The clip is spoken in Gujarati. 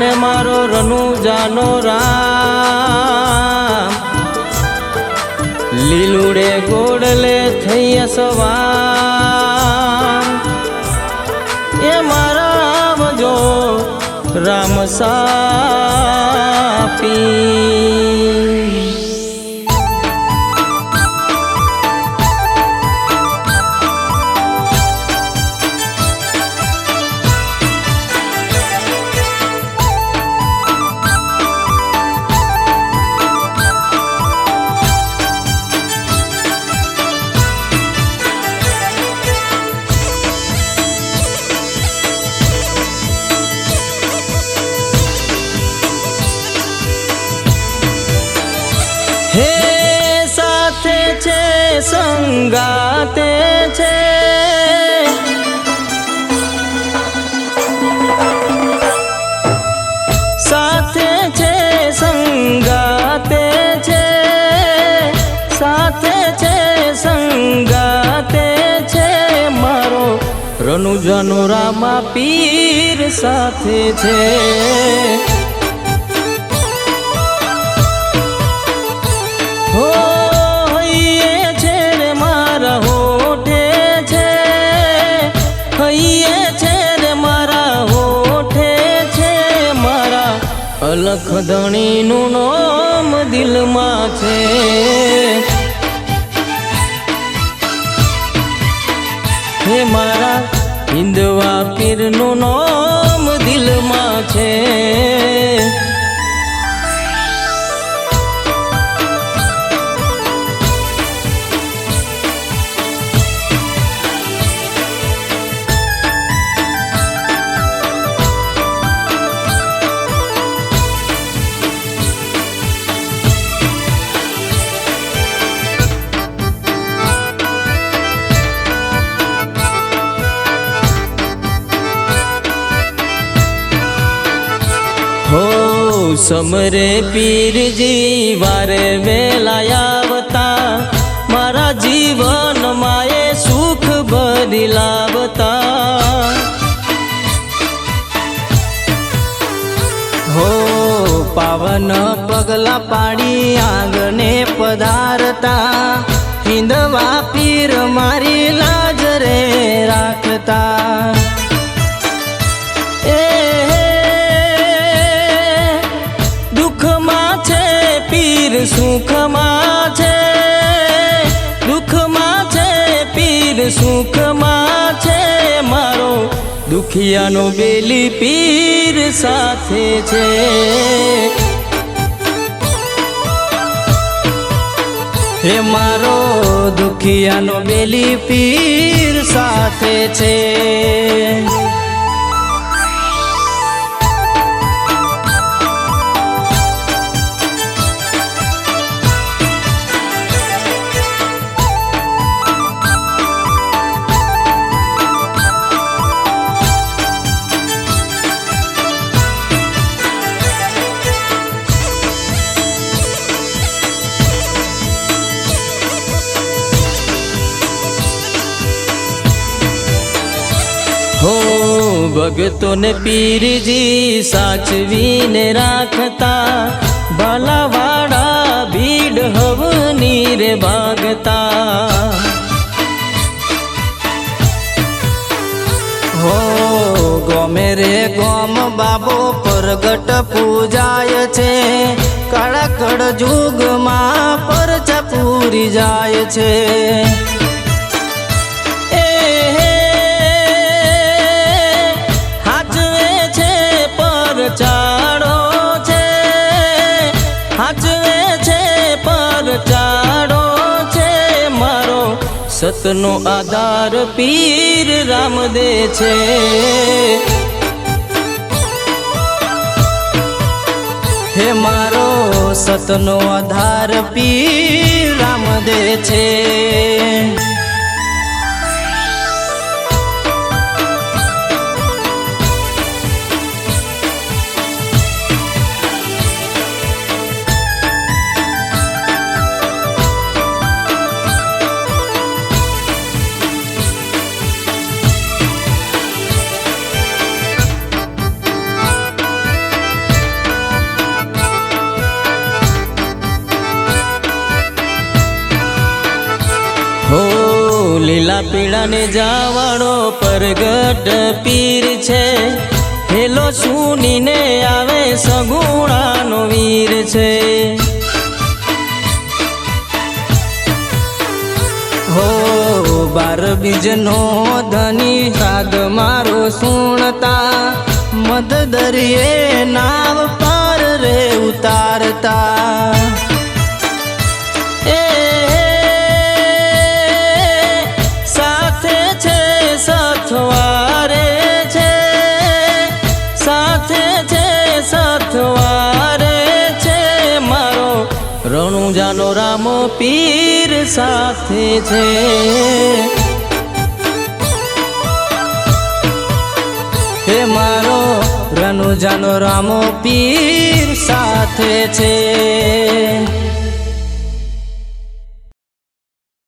અને મારો રનુ જાનો રામ. લીલુડે ગોડલે થઈ સવાર. એ મારા આવજો રામ સાપી સંગાતે છે. સાથે છે, સંગાતે છે. સાથે છે, સંગાતે છે. મારો રનુજનો રામા પીર સાથે છે. ધણીનું નામ દિલમાં છે. હે મારા હિંદવા પીરનું નામ દિલમાં છે. સમરે પીરજી, વારે વેલા આવતા. મારા જીવન માએ સુખ ભરી લાવતા. હો, પાવન પગલા પાડી આંગણે પધારતા. હિંદવા પીર મારી લાજ રે રાખતા. પીર સુખમાં છે, દુઃખમાં છે, પીર સુખમાં છે. મારો દુખિયાનો બેલી પીર સાથે છે. હે મારો દુખિયાનો બેલી પીર સાથે છે. ભગતોને પીરજી સાચવીને રાખતા ભલાવાડા ભીડ હવની રે ભાગતા. હો, ગમે રે ગોમ બાબો પ્રગટ પૂજાય છે, કડકડ જુગમાં પરચા પૂરી જાય છે. સતનો આધાર પીર રામદે છે. હે મારો સતનો આધાર પીર રામ દે છે. લીલા પીળાને જાવાળો પરગટ પીર છે. હેલો સુનીને આવે સગુણાનો વીર છે. હો બાર બીજનો ધની સાગ મારો સુણતા. મધ દરિયે નાવ પાર રે ઉતારતા. રામો પીર સાથે છે હે મારો રનુજાનો રામો પીર સાથે છે